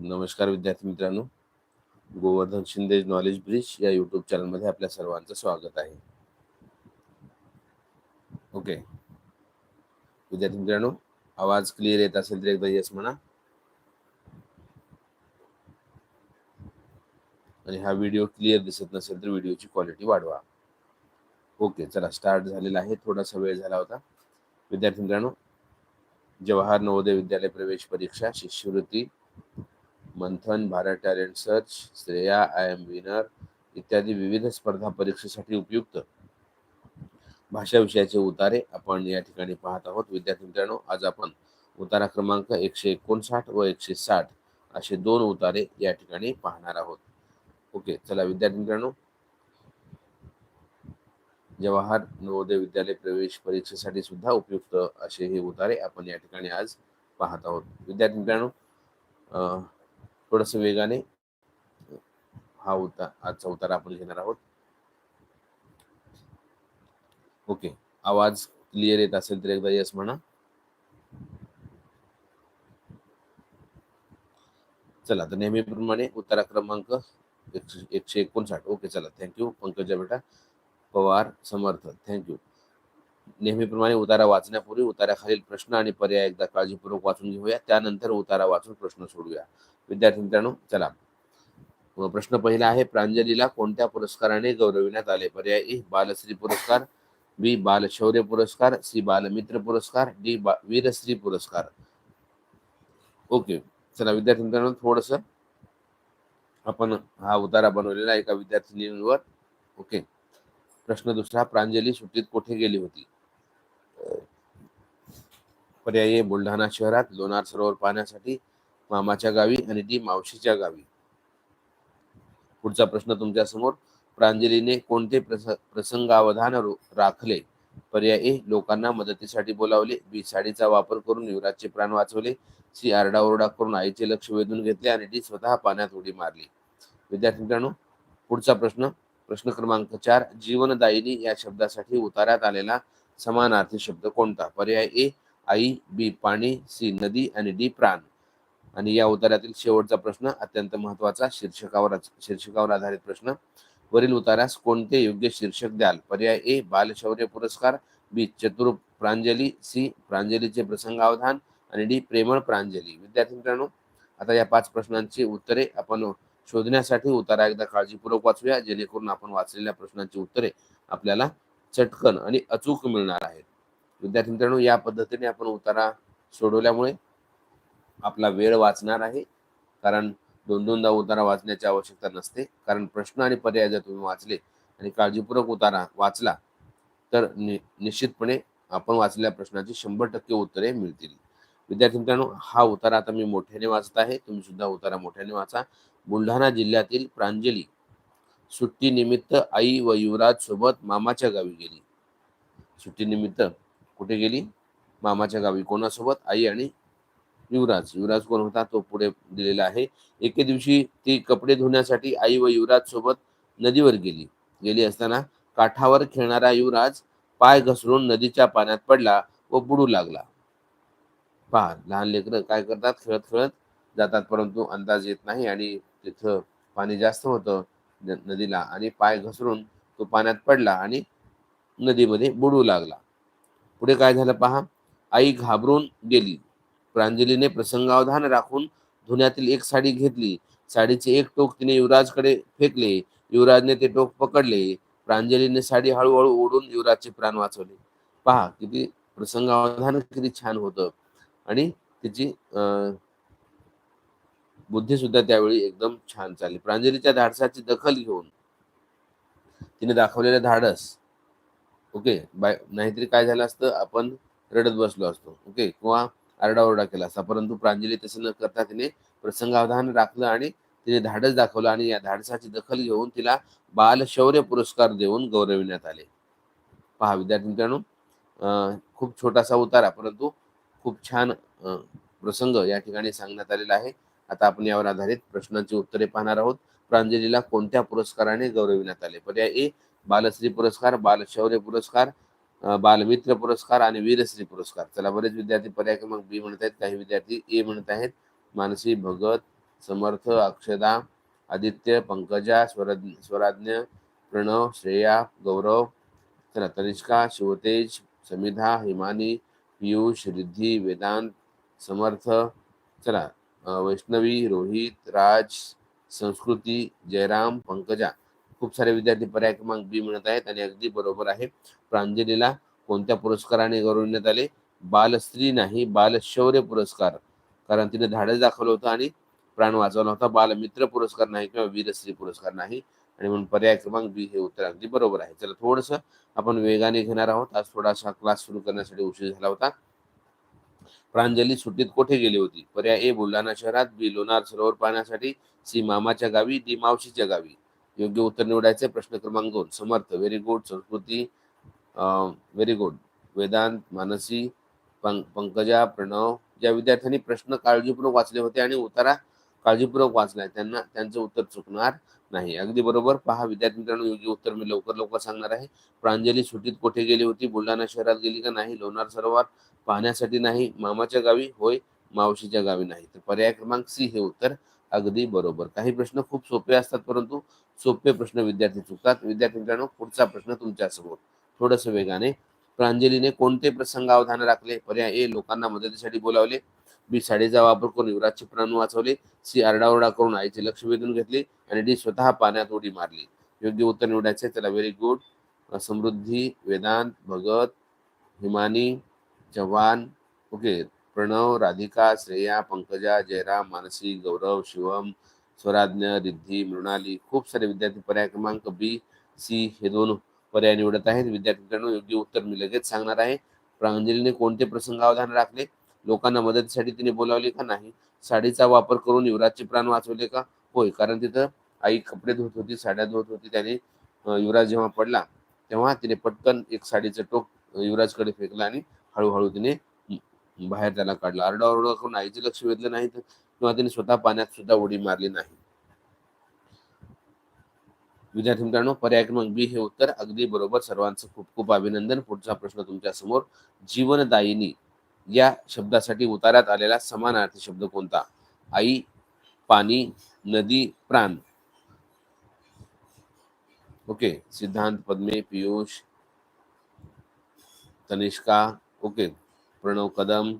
नमस्कार विद्यार्थी मित्रांनो. गोवर्धन शिंदे नॉलेज ब्रिज या युट्यूब चॅनलमध्ये आपल्या सर्वांचं स्वागत आहे. ओके विद्यार्थी मित्रांनो आवाज क्लिअर येत असेल तर एकदा येस म्हणा. आणि हा व्हिडिओ क्लिअर दिसत नसेल तर व्हिडिओची क्वालिटी वाढवा. ओके चला स्टार्ट झालेला आहे. थोडासा वेळ झाला होता. विद्यार्थी मित्रांनो जवाहर नवोदय विद्यालय प्रवेश परीक्षा शिष्यवृत्ती Manthan Bharat talent search Shreya I M winner इत्यादी विविध स्पर्धा परीक्षेसाठी उपयुक्त. भाषा विषयाचे उतारे आपण या ठिकाणी पाहत आहोत. विद्यार्थी मित्रांनो आज आपण उतारा क्रमांक एकशे एकोणसाठ व एकशे साठ असे दोन उतारे या ठिकाणी पाहणार आहोत. ओके चला विद्यार्थी मित्रांनो. जवाहर नवोदय विद्यालय प्रवेश परीक्षेसाठी सुद्धा उपयुक्त असे हे उतारे आपण या ठिकाणी आज पाहत आहोत. विद्यार्थी मित्रांनो थोडस वेगाने हा उतार आजचा उतार आपण घेणार आहोत. ओके आवाज क्लिअर येत असेल तर एकदा यस म्हणा. चला तर नेहमीप्रमाणे उतारा क्रमांक एकशे एकशे एकोणसाठ. ओके चला थँक्यू पंकजा बेटा पवार समर्थ थँक्यू नेहमीप्रमाणे उतारा वाचण्यापूर्वी उताराखालील प्रश्न आणि पर्याय एकदा काळजीपूर्वक वाचून घेऊया. त्यानंतर उतारा वाचून प्रश्न सोडूया. विद्यार्थी मित्रांनो चला. प्रश्न पहिला आहे प्रांजलीला कोणत्या पुरस्काराने गौरविण्यात आले? पर्याय ए बालश्री पुरस्कार बी बालशौर्य पुरस्कार सी बालमित्र पुरस्कार डी बा वीरश्री पुरस्कार. ओके चला विद्यार्थी मित्रांनो थोडस आपण हा उतारा बनवलेला एका विद्यार्थिनीवर. ओके. प्रश्न दुसरा प्रांजली सुट्टीत कुठे गेली होती? पर्याय बुलढाणा शहरात लोणार सरोवर पाहण्यासाठी मामाच्या गावी आणि डी मावशीच्या गावी. पुढचा प्रश्न तुमच्यासमोर प्रांजलीने कोणते प्रस प्रसंगावधान राखले? पर्याय ए लोकांना मदतीसाठी बोलावले. बी साडीचा वापर करून युवराजचे प्राण वाचवले. सी आरडाओरडा करून आईचे लक्ष वेधून घेतले आणि डी स्वतः पाण्यात उडी मारली. विद्यार्थी मित्रांनो पुढचा प्रश्न. प्रश्न क्रमांक चार जीवनदायिनी या शब्दासाठी उतार्यात आलेला समानार्थी शब्द कोणता? पर्याय ए आई बी पाणी सी नदी आणि डी प्राण. आणि या उतार्यातील शेवटचा प्रश्न अत्यंत महत्त्वाचा शीर्षकावर शीर्षकावर आधारित प्रश्न. वरील उतारास कोणते योग्य शीर्षक द्याल? पर्याय ए बालशौर्य पुरस्कार बी चतुर प्रांजली सी प्रांजलीचे प्रसंगावधान आणि डी प्रेमळ प्रांजली. विद्यार्थी मित्रांनो आता या पाच प्रश्नांची उत्तरे आपण शोधण्यासाठी उतारा एकदा काळजीपूर्वक वाचूया जेणेकरून आपण वाचलेल्या प्रश्नांची उत्तरे आपल्याला चटकन आणि अचूक मिळणार आहेत विद्यार्थी मित्रांनो या पद्धतीने आपण उतारा सोडवल्यामुळे आपला वेळ वाचणार आहे. कारण दोन दोनदा उतारा वाचण्याची आवश्यकता नसते. कारण प्रश्न आणि पर्याय जर तुम्ही वाचले आणि काळजीपूर्वक उतारा वाचला तर नि निश्चितपणे आपण वाचलेल्या प्रश्नाची शंभर टक्के उत्तरे मिळतील. विद्यार्थी मित्रांनो हा उतारा आता मी मोठ्याने वाचत आहे. तुम्ही सुद्धा उतारा मोठ्याने वाचा. बुलढाणा जिल्ह्यातील प्रांजली सुट्टीनिमित्त आई व युवराज सोबत मामाच्या गावी गेली. सुट्टीनिमित्त कुठे गेली? मामाच्या गावी. कोणासोबत? आई आणि युवराज. युवराज कोण होता? तो पुढे दिलेला आहे. एके दिवशी ती कपडे धुण्यासाठी आई व युवराज सोबत नदीवर गेली. गेली असताना काठावर खेळणारा युवराज पाय घसरून नदीच्या पाण्यात पडला व बुडू लागला. पहा लहान लेकरं काय करतात? खेळत खेळत जातात परंतु अंदाज येत नाही आणि तिथं पाणी जास्त होतं. नदीला आणि पाय घसरून तो पाण्यात पडला आणि नदीमध्ये बुडू लागला. पुढे काय झालं पहा? आई घाबरून गेली. प्रांजलीने प्रसंगावधान राखून धुण्यातील एक साडी घेतली. साडीचे एक टोक तिने युवराजकडे फेकले. युवराजने ते टोक पकडले. प्रांजलीने साडी हळूहळू ओढून युवराजचे प्राण वाचवले. पहा किती प्रसंगावधान किती छान होतं. आणि तिची बुद्धीसुद्धा बुद्धी सुद्धा त्यावेळी एकदम छान चालली. प्रांजलीच्या धाडसाची दखल घेऊन तिने दाखवलेलं धाडस. ओके बाय नाहीतरी काय झालं असतं आपण रडत बसलो असतो. ओके किंवा आरडाओरडा केला असता परंतु प्रांजली तसं न करता तिने प्रसंगावधान राखलं आणि तिने धाडस दाखवलं आणि या धाडसाची दखल घेऊन तिला बाल शौर्य पुरस्कार देऊन गौरविण्यात आले. पहा विद्यार्थी मित्रांनो अं, खूप छोटासा उतारा परंतु खूप छान प्रसंग या ठिकाणी सांगण्यात आलेला आहे. आता आपण यावर आधारित प्रश्नांची उत्तरे पाहणार आहोत. प्रांजलीला कोणत्या पुरस्काराने गौरविण्यात आले? पर्याय ए बालश्री पुरस्कार बालशौर्य पुरस्कार बालमित्र पुरस्कार आणि वीरश्री पुरस्कार. चला बरेच विद्यार्थी पर्याय क्रमांक बी म्हणत आहेत. काही विद्यार्थी ए म्हणत आहेत. मानसी भगत समर्थ अक्षदा आदित्य पंकजा स्वराज्ञ स्वराज्ञ प्रणव श्रेया गौरव. चला तनिष्का शिवतेज समिधा हिमानी पियुष रिद्धी वेदांत समर्थ. चला वैष्णवी रोहित राज संस्कृती जयराम पंकजा. खूप सारे विद्यार्थी पर्याय क्रमांक बी म्हणत आहेत आणि अगदी बरोबर आहे. प्रांजलीला कोणत्या पुरस्काराने गौरवण्यात आले? बालस्त्री नाही बालशौर्य पुरस्कार. कारण तिने धाडस दाखवलं होतं आणि प्राण वाचवला होता. बालमित्र पुरस्कार नाही किंवा वीरश्री पुरस्कार नाही. आणि म्हणून पर्याय क्रमांक बी हे उत्तर अगदी बरोबर आहे. चला थोडस आपण वेगाने घेणार आहोत. आज थोडासा क्लास सुरू करण्यासाठी उशीर झाला होता. प्रांजली सुट्टीत कोठे गेली होती? पर्याय ए बुलढाणा शहरात बी लोणार सरोवर पाहण्यासाठी सी मामाच्या गावी डी मावशीच्या गावी. योग्य उत्तर निवडायचे प्रश्न क्रमांक दोन. Samarth very good Sanskruti very good Vedant Mansi पं पंकजा प्रणव. ज्या विद्यार्थ्यांनी प्रश्न काळजीपूर्वक वाचले होते आणि उतारा काळजीपूर्वक वाचलाय त्यांना त्यांचं उत्तर चुकणार. नाही. अगदी बरोबर. पहा विद्यार्थी मित्रांनो योग्य उत्तर मी लवकर लवकर सांगणार आहे. प्रांजली सुट्टीत कोठे गेली होती? बुलढाणा शहरात गेली का नाही? लोणार सरोवर पाहण्यासाठी नाही. मामाच्या गावी? होय. मावशीच्या गावी नाही. तर पर्याय क्रमांक सी हे उत्तर. अगदी बरोबर. काही प्रश्न खूप सोपे असतात परंतु सोपे प्रश्न विद्यार्थी चुकतात. विद्यार्थी मित्रांनो पुढचा प्रश्न तुमच्यासमोर. थोडस वेगाने. प्रांजलीने कोणते प्रसंग अवधान राखले? पर्याय ए लोकांना मदतीसाठी बोलावले. बी साडीचा वापर करून युवराजचे प्राण वाचवले. सी आरडाओरडा करून आईचे लक्ष वेधून घेतले आणि डी स्वतः पाण्यात उडी मारली. योग्य उत्तर निवडायचे त्याला very good Samruddhi Vedant Bhagat Himani Jawan okay Pranav Radhika Shreya Pankaja Jayram Mansi Gaurav Shivam Swaradnya Riddhi Mrunali. खूप सारे विद्यार्थी पर्याय क्रमांक बी सी हे दोन पर्याय निवडत आहेत. विद्यार्थी योग्य उत्तर मी लगेच सांगणार आहे. प्रांजलीने कोणते प्रसंग अवधान राखले? लोकांना मदतीसाठी तिने बोलावले का नाही? साडीचा वापर करून युवराजचे प्राण वाचवले का? होय कारण तिथं आई कपडे धुत होती साड्या धुत होती त्याने युवराज जेव्हा पडला तेव्हा तिने पटकन एक साडीचं टोक युवराजकडे फेकलं आणि हळूहळू तिने बाहेर त्याला काढलं. आरडाओरडा करून आईचे लक्ष वेधलं नाही तर किंवा तिने स्वतः पाण्यात सुद्धा उडी मारली नाही. विद्यार्थी मित्रांनो पर्याय क्रमांक बी हे उत्तर. अगदी बरोबर. सर्वांचं खूप खूप अभिनंदन. पुढचा प्रश्न तुमच्यासमोर जीवनदायिनी या शब्दासाठी उतारात आलेला समानार्थी शब्द कोणता? आई, पाणी, नदी, प्राण. Okay, Siddhant, Padme, Piyush, Tanishka. Okay, Pranav, Kadam.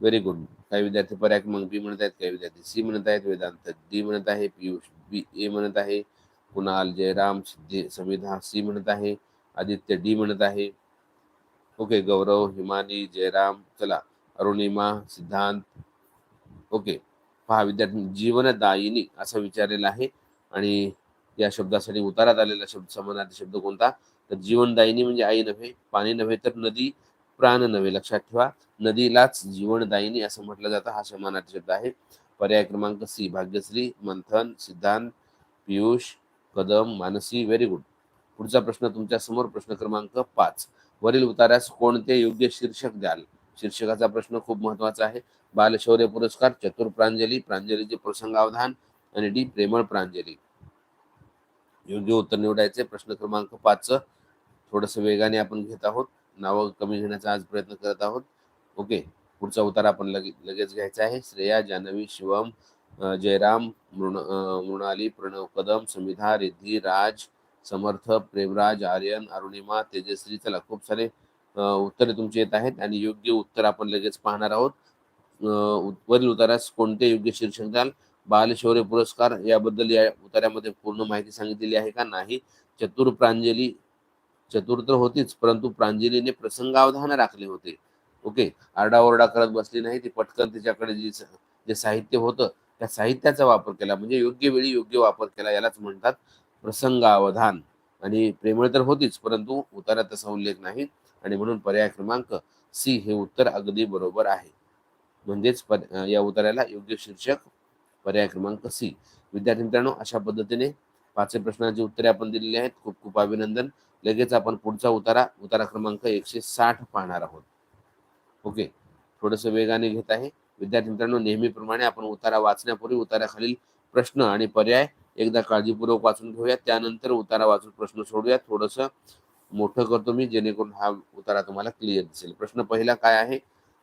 Very good काही विद्यार्थी पर्याय क्रमांक बी म्हणत आहेत, काही विद्यार्थी सी म्हणत आहेत, वेदांत डी म्हणत आहे, पियुष बी ए म्हणत आहे, कुणाल, जयराम, सिद्धे समिधा सी म्हणत आहे, आदित्य डी म्हणत आहे. ओके गौरव हिमानी जयराम चला अरुणिमा सिद्धांत ओके पहा विद्यार्थी जीवनदायिनी असं विचारलेलं आहे आणि या शब्दासाठी उतारात आलेला शब्द समानार्थी शब्द कोणता? तर जीवनदायिनी म्हणजे आई नव्हे पाणी नव्हे तर नदी प्राण नव्हे. लक्षात ठेवा नदीलाच जीवनदायिनी असं म्हटलं जातं हा समानार्थी शब्द आहे. पर्याय क्रमांक C Bhagyashree Manthan Siddhant Piyush Kadam Mansi very good पुढचा प्रश्न तुमच्यासमोर प्रश्न क्रमांक पाच. वरील उतारास कोणते योग्य शीर्षक द्याल? शीर्षकाचा प्रश्न खूप महत्त्वाचा आहे. बालशौर्य पुरस्कार चतुर प्रांजली प्रांजलीचे प्रसंगावधान आणि डी. प्रेमळ प्रांजली. योग्य उत्तर निवडायचे प्रश्न क्रमांक पाच थोडस वेगाने आपण घेत आहोत. नावं कमी घेण्याचा आज प्रयत्न करत आहोत. ओके पुढचा उतार आपण लगे लगेच घ्यायचा आहे. श्रेया जानवी शिवम जयराम मृण मृणाली प्रणव कदम समिधा रिद्धी राज समर्थ प्रेमराज आर्यन अरुणिमा तेजश्री चला खूप सारे उत्तरे तुमची येत आहेत आणि योग्य उत्तर आपण लगेच पाहणार आहोत. वरील उतारास कोणते योग्य शीर्षक द्याल? बालशौर्य पुरस्कार याबद्दल या उतार्यामध्ये पूर्ण माहिती सांगितलेली आहे का? नाही. चतुर प्रांजली चतुर तर होतीच परंतु प्रांजलीने प्रसंगावधान राखले होते. ओके आरडाओरडा करत बसली नाही ती पटकन तिच्याकडे जी जे साहित्य होतं त्या साहित्याचा वापर केला. म्हणजे योग्य वेळी योग्य वापर केला यालाच म्हणतात प्रसंगावधान. आणि प्रेमळ तर होतीच परंतु उतारा तसा उल्लेख नाही. आणि म्हणून पर्याय क्रमांक सी हे उत्तर अगदी बरोबर आहे. म्हणजेच पर- या उतार्याला योग्य शीर्षक पर्याय क्रमांक सी विद्यार्थी मित्रांनो अशा पद्धतीने पाचही प्रश्नांची उत्तरे आपण दिलेली आहेत. खूप खूप अभिनंदन. लगेच आपण पुढचा उतारा उतारा क्रमांक एकशे साठ पाहणार आहोत. ओके थोडस वेगाने घेत आहे. विद्यार्थी मित्रांनो नेहमीप्रमाणे आपण उतारा वाचण्यापूर्वी उताराखालील प्रश्न आणि पर्याय एकदा काळजीपूर्वक वाचून घेऊया. त्यानंतर उतारा वाचून प्रश्न सोडूया. थोडस मोठं करतो मी जेणेकरून हा उतारा तुम्हाला क्लिअर दिसेल. प्रश्न पहिला काय आहे?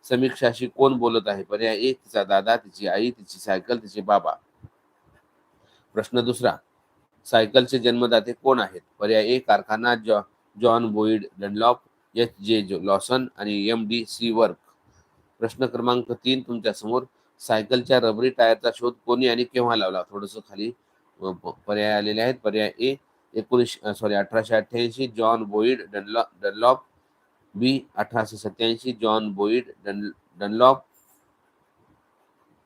समीक्षाशी कोण बोलत आहे? पर्याय एक तिचा दादा तिची आई तिची सायकल तिचे बाबा. प्रश्न दुसरा सायकलचे जन्मदाते कोण आहेत? पर्याय ए कारखाना जॉ John Boyd Dunlop H J Lawson आणि एम डी सी वर्क. प्रश्न क्रमांक तीन तुमच्यासमोर सायकलच्या रबरी टायरचा शोध कोणी आणि केव्हा लावला? थोडस खाली पर्याय आलेले आहेत. पर्याय ए एकोणीस सॉरी अठराशे अठ्ठ्याऐंशी जॉन बोईड डनलॉ डनलॉप. बी अठराशे सत्याऐंशी जॉन बोईड डन डनलॉप.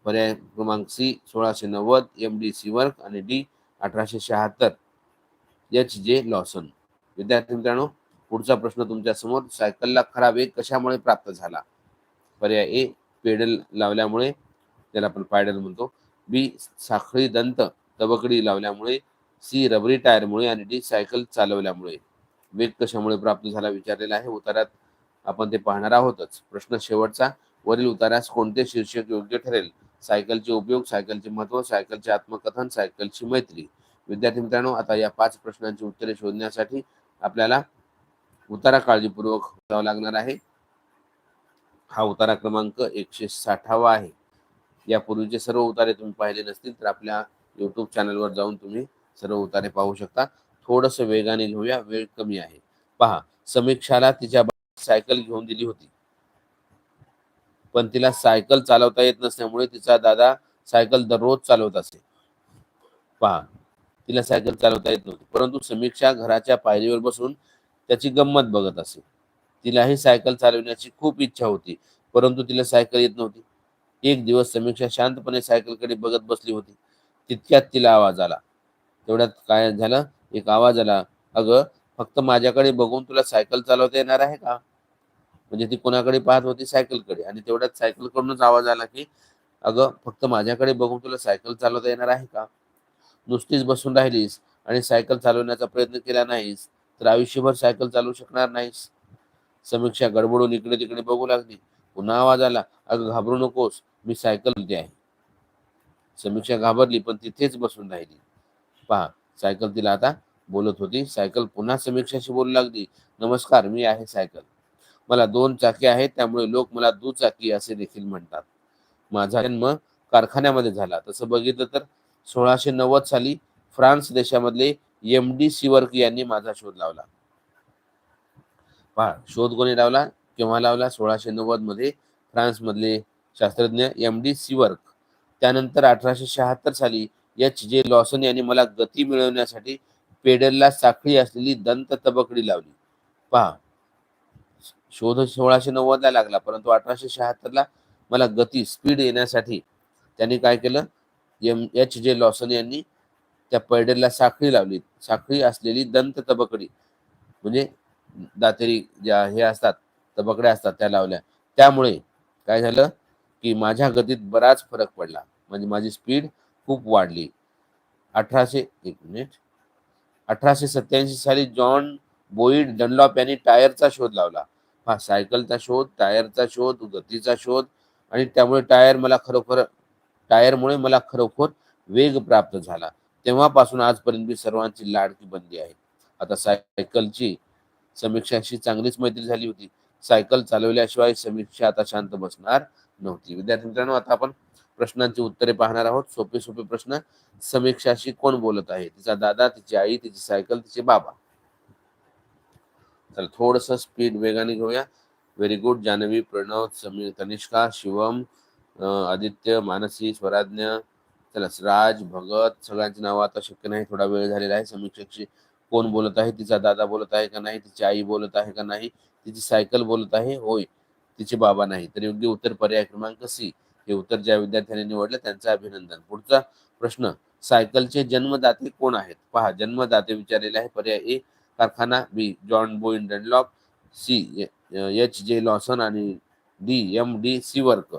पर्याय क्रमांक सी सोळाशे नव्वद एम डी सी वर्क आणि डी अठराशे शहात्तर. H J Lawson. विद्यार्थी मित्रांनो पुढचा प्रश्न तुमच्यासमोर. सायकलला खरा वेग कशामुळे प्राप्त झाला? पर्याय ए पेडल लावल्यामुळे त्याला आपण पायडल म्हणतो. बी साखळी दंत. तबकडी लावल्यामुळे सी रबरी टायरमुळे आणि डी सायकल चालवल्यामुळे. वेग कशामुळे प्राप्त झाला विचारलेला आहे. उतारात आपण ते पाहणार आहोतच. प्रश्न शेवटचा वरील उतारास कोणते शीर्षक योग्य ठरेल? सायकलचे उपयोग सायकलचे महत्त्व सायकलचे आत्मकथन सायकलची मैत्री. विद्यार्थी मित्रांनो आता या पाच प्रश्नांची उत्तरे शोधण्यासाठी आपल्याला उतारा काळजीपूर्वक जावं लागणार आहे. हा उतारा क्रमांक एकशे साठावा आहे. यापूर्वीचे सर्व उतारे तुम्ही पाहिले नसतील तर आपल्या युट्यूब चॅनलवर जाऊन तुम्ही सर्व उतारे पाहू शकता. थोडस वेगाने घेऊया वेळ कमी आहे. पहा समीक्षाला तिच्या सायकल घेऊन दिली होती. पण तिला सायकल चालवता येत नसल्यामुळे तिचा दादा सायकल दररोज चालवत असे. पहा तिला सायकल चालवता येत नव्हती परंतु समीक्षा घराच्या पायरीवर बसून त्याची गंमत बघत असे. तिलाही सायकल चालवण्याची खूप इच्छा होती परंतु तिला सायकल येत नव्हती. एक दिवस समीक्षा शांतपणे सायकलकडे बघत बसली होती. तितक्यात तिला आवाज आला. तेवढ्यात काय झालं? एक आवाज आला. अगं फक्त माझ्याकडे बघून तुला सायकल चालवता येणार आहे का? म्हणजे ती कोणाकडे पाहत होती? सायकलकडे. आणि तेवढ्यात सायकल कडूनच आवाज आला की अगं फक्त माझ्याकडे बघून तुला सायकल चालवता येणार आहे का? नुसतीच बसून राहिलीस आणि सायकल चालवण्याचा प्रयत्न केला नाहीस तर आयुष्यभर सायकल चालवू शकणार नाहीस. समीक्षा गडबडून इकडे तिकडे बघू लागली. पुन्हा आवाज आला. अगं घाबरू नकोस. मी सायकल आहे. समीक्षा घाबरली पण तिथेच बसून राहिली. पहा सायकल तिला आता बोलत होती. सायकल पुन्हा समीक्षाशी बोलू लागली. नमस्कार मी आहे सायकल. मला दोन चाकी आहेत त्यामुळे लोक मला दुचाकी असे देखील म्हणतात. माझा जन्म कारखान्यामध्ये झाला. तसं बघितलं तर सोळाशे नव्वद साली फ्रान्स देशामधले एम डी सिवर्क यांनी माझा शोध लावला. पहा शोध कोणी लावला? केव्हा लावला? सोळाशे नव्वदमध्ये फ्रान्स मधले शास्त्रज्ञ एम डी सिवर्क. त्यानंतर अठराशे शहात्तर साली एच. जे. लॉसन यांनी मला गती मिळवण्यासाठी पेडलला साखळी असलेली दंत तबकडी लावली. पहा. शोध सोळाशे नव्वद ला लागला परंतु अठराशे शहात्तर ला मला गती स्पीड येण्यासाठी त्यांनी काय केलं? एम. एच. जे. लॉसन यांनी त्या पैडलला साखळी लावली. साखळी असलेली दंत तबकडी म्हणजे दातेरी ज्या हे असतात तबकड्या असतात त्या लावल्या. त्यामुळे काय झालं? की माझ्या गतीत बराच फरक पडला. म्हणजे माझी स्पीड खूप वाढली. अठराशे एक मिनिट अठराशे सत्याऐंशी साली जॉन बोईड डनलॉप यांनी टायरचा शोध लावला. हा सायकलचा शोध टायरचा शोध गतीचा शोध आणि त्यामुळे टायर मला खरोखर टायरमुळे मला खरोखर वेग प्राप्त झाला. तेव्हापासून आजपर्यंत मी सर्वांची लाडकी बनली आहे. आता सायकलची समीक्षाशी चांगलीच मैत्री झाली होती. सायकल चालवल्याशिवाय समीक्षा आता शांत बसणार नव्हती. विद्यार्थी मित्रांनो आता आपण प्रश्नांची उत्तरे पाहणार आहोत. सोपे सोपे प्रश्न. बोलत आहे? तिचा दादा, तिची आई, तिची सायकल, तिचे बाबा. चला, थोडस स्पीड वेगाने व्हेरी गुड जानवी, प्रणव, समीर, तनिष्का, शिवम आदित्य, मानसी, स्वराज्ञ. चला, राज, भगत नावं आता शक्य नाही. थोडा वेळ कोण बोलत आहे? तिचा दादा बोलत आहे का नाही? तिची आई बोलत आहे का नाही? तिची सायकल बोलत आहे? होय. तिचे बाबा नाही. तर योग्य उत्तर पर्याय क्रमांक सी. हे उत्तर ज्या विद्यार्थ्यांनी निवडलं त्यांचं अभिनंदन. पुढचा प्रश्न सायकलचे जन्मदाते कोण आहेत? पहा जन्मदाते विचारलेले आहे पर्याय ए कारखाना B John Boyd Dunlop C H J Lawson आणि D M D Sivrac.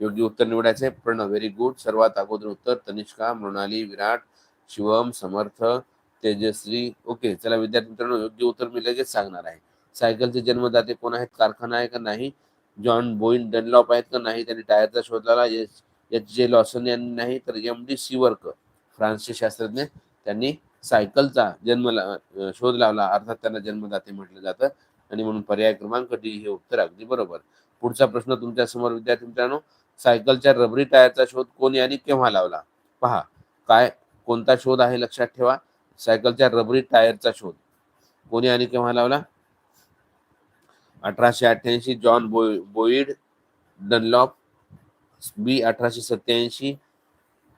योग्य उत्तर निवडायचे प्रणव व्हेरी गुड. सर्वात अगोदर उत्तर तनिष्का मृणाली विराट शिवम समर्थ तेजश्री. ओके चला विद्यार्थी मित्रांनो योग्य उत्तर मी लगेच सांगणार आहे. सायकलचे जन्मदाते कोण आहेत कारखाना आहे का नाही जॉन बोईन डनलॉप आहेत का नाही त्यांनी टायरचा शोध लावला एच एच जे लॉसन यांनी नाही तर एम डी सी वर्क फ्रान्सचे शास्त्रज्ञ त्यांनी सायकलचा जन्म ला- शोध लावला अर्थात त्यांना जन्मदाते म्हटलं जातं आणि म्हणून पर्याय क्रमांक डी हे उत्तर अगदी बरोबर. पुढचा प्रश्न तुमच्यासमोर विद्यार्थी मित्रांनो सायकलच्या रबरी टायरचा शोध कोणी आणि केव्हा लावला? पहा काय कोणता शोध आहे लक्षात ठेवा सायकलच्या रबरी टायरचा शोध कोणी आणि केव्हा लावला? अठराशे अठ्ठ्याऐंशी जॉन बोई बोईड डनलॉप बी अठराशे सत्याऐंशी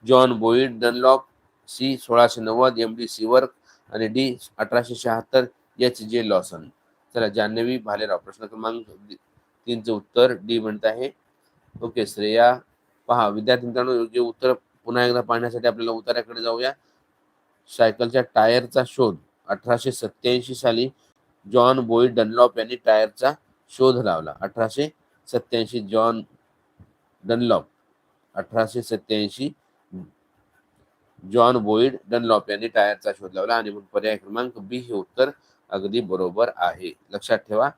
जॉन बोईड डनलॉप सी सोळाशे नव्वद एम डी सीवर्क आणि डी अठराशे शहात्तर एच जे लॉसन. चला जान्हवी भालेराव प्रश्न क्रमांक तीनचं उत्तर डी म्हणत आहे. ओके श्रेया पहा विद्यार्थी मित्रांनो योग्य उत्तर पुन्हा एकदा पाहण्यासाठी आपल्याला उत्तराकडे जाऊया. सायकलच्या टायरचा शोध अठराशे सत्याऐंशी साली जॉन बोईड डनलॉप यांनी टायरचा शोध लावला. अठराशे सत्याऐंशी जॉन डनलॉप अठराशे सत्याऐंशी जॉन बोईड डनलॉप यांनी टायरचा शोध लावला आणि मग पर्याय क्रमांक बी हे उत्तर अगदी बरोबर आहे. लक्षात ठेवा.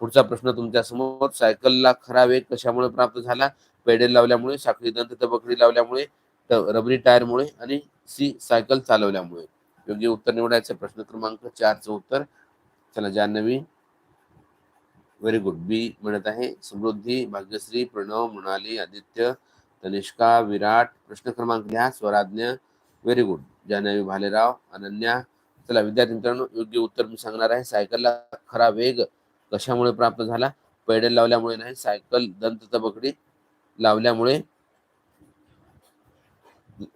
पुढचा प्रश्न तुमच्यासमोर. सायकलला खरा वेग कशामुळे प्राप्त झाला? पेडेल लावल्यामुळे साखळी दंत तबकडी लावल्यामुळे रबरी टायरमुळे आणि सी सायकल चालवल्यामुळे. योग्य उत्तर निवडायचं प्रश्न क्रमांक चारचं उत्तर. चला जान्हवी. व्हेरी गुड बी म्हणत आहे. समृद्धी भाग्यश्री प्रणव मृणाली आदित्य तनिष्का विराट. प्रश्न क्रमांक घ्या. स्वराज्ञ. Very good Janhavi Bhalerao Ananya. चला विद्यार्थी मित्रांनो योग्य उत्तर मी सांगणार आहे. सायकलला खरा वेग कशामुळे प्राप्त झाला? पेडल लावल्यामुळे नाही सायकल दंत तबकडी लावल्यामुळे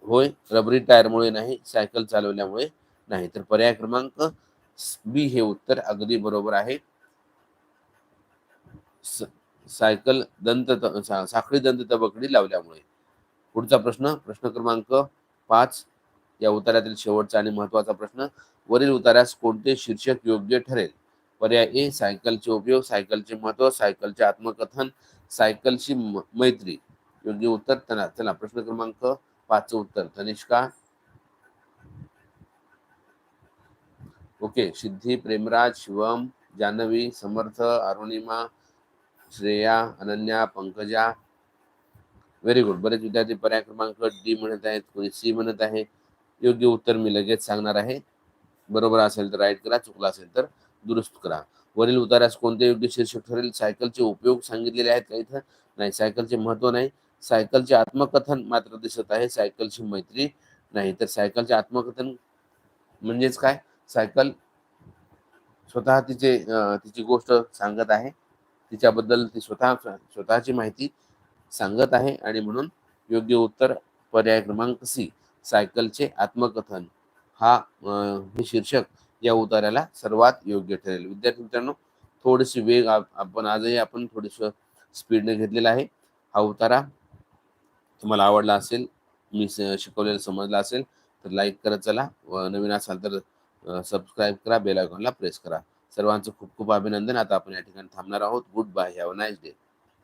होय रबरी टायरमुळे नाही सायकल चालवल्यामुळे नाही. तर पर्याय क्रमांक बी हे उत्तर अगदी बरोबर आहे. सायकल दंत साखळी दंत तबकडी लावल्यामुळे. पुढचा प्रश्न प्रश्न क्रमांक पाच या उतार्यातील शेवटचा आणि महत्त्वाचा प्रश्न वरील उतार्यास कोणते शीर्षक योग्य ठरेल? पर्याय ए सायकलचे उपयोग सायकलचे महत्त्व सायकलचे आत्मकथन सायकलची मैत्री. योग्य उत्तर चला चला प्रश्न क्रमांक पाचचं उत्तर. Tanishka okay Siddhi Premraj Shivam Janhavi Samarth Arunima Shreya Ananya Pankaja. Very good बरेच विद्यार्थी पर्याय क्रमांक डी म्हणत आहेत कोणी सी म्हणत आहे. योग्य उत्तर मी लगेच सांगणार आहे. बरोबर असेल तर राईट करा चुकला असेल तर दुरुस्त करा. वरील उतारास कोणते योग्य शीर्षक ठरेल? सायकलचे उपयोग सांगितलेले आहेत का इथं? नाही सायकलचे महत्त्व नाही. सायकलचे आत्मकथन मात्र दिसत आहे. सायकलची मैत्री नाही. तर सायकलचे आत्मकथन म्हणजेच काय? सायकल स्वतः तिचे तिची गोष्ट सांगत आहे. तिच्याबद्दल ती स्वतः स्वतःची माहिती सांगत आहे आणि म्हणून योग्य उत्तर पर्याय क्रमांक सी सायकलचे आत्मकथन. हा हे शीर्षक या उतार्याला सर्वात योग्य ठरेल. विद्यार्थी मित्रांनो थोडीशी वेग आपण आजही आपण थोडस स्पीडने घेतलेला आहे. हा उतारा तुम्हाला आवडला असेल मी शिकवलेलं समजला असेल तर लाईक करत चला. व नवीन असाल तर सबस्क्राईब करा बेल आयकॉनला प्रेस करा. सर्वांचं खूप खूप अभिनंदन. आता आपण या ठिकाणी थांबणार आहोत. Good bye have nice day